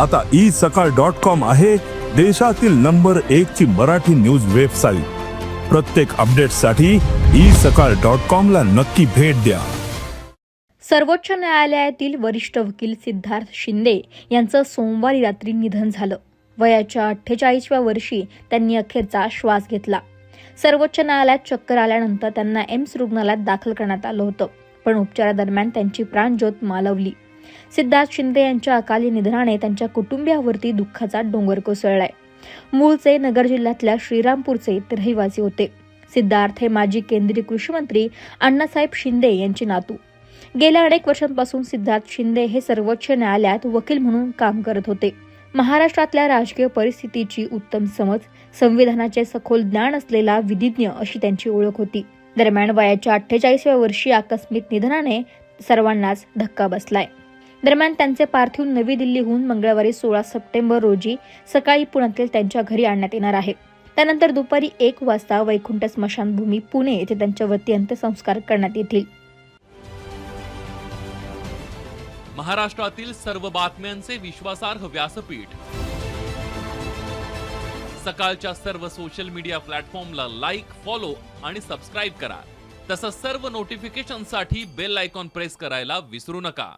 आता ई सकाळ dot com आहे देशातील नंबर एक ची मराठी न्यूज वेबसाईट. प्रत्येक अपडेटसाठी ई सकाळ डॉट कॉम ला नक्की भेट द्या. सर्वोच्च न्यायालयातील वरिष्ठ वकील सिद्धार्थ शिंदे यांचं सोमवारी रात्री निधन झालं. वयाच्या अठ्ठेचाळीसव्या वर्षी त्यांनी अखेरचा श्वास घेतला. सर्वोच्च न्यायालयात चक्कर आल्यानंतर त्यांना एम्स रुग्णालयात दाखल करण्यात आलं होतं. पण उपचारादरम्यान त्यांची प्राणज्योत मालवली. सिद्धार्थ शिंदे यांच्या अकाली निधनाने त्यांच्या कुटुंबियावरती दुःखाचा डोंगर कोसळलाय. मूळचे नगर जिल्ह्यातल्या श्रीरामपूरचे ते रहिवासी होते. सिद्धार्थ हे माजी केंद्रीय कृषी मंत्री अण्णासाहेब शिंदे यांचे नातू. गेल्या अनेक वर्षांपासून सिद्धार्थ शिंदे हे सर्वोच्च न्यायालयात वकील म्हणून काम करत होते. महाराष्ट्रातल्या राजकीय परिस्थितीची उत्तम समज संविधानाचे सखोल ज्ञान असलेला विधिज्ञ अशी त्यांची ओळख होती. दरम्यान वयाच्या अठ्ठेचाळीसव्या वर्षी आकस्मिक निधनाने सर्वांनाच धक्का बसलाय. दरम्यान त्यांचे पार्थिव नवी दिल्लीहून मंगळवारी सोळा सप्टेंबर रोजी सकाळी पुण्यातील त्यांच्या घरी आणण्यात येणार आहे. त्यानंतर दुपारी एक वाजता वैकुंठ स्मशानभूमी पुणे येथे त्यांच्या वती अंत्यसंस्कार करण्यात येतील. महाराष्ट्रातील सर्व बातम्यांचे विश्वासार्ह व्यासपीठ. सकाळच्या सर्व सोशल मीडिया प्लॅटफॉर्मला लाईक फॉलो आणि सबस्क्राईब करा. तसंच सर्व नोटिफिकेशनसाठी बेल आयकॉन प्रेस करायला विसरू नका.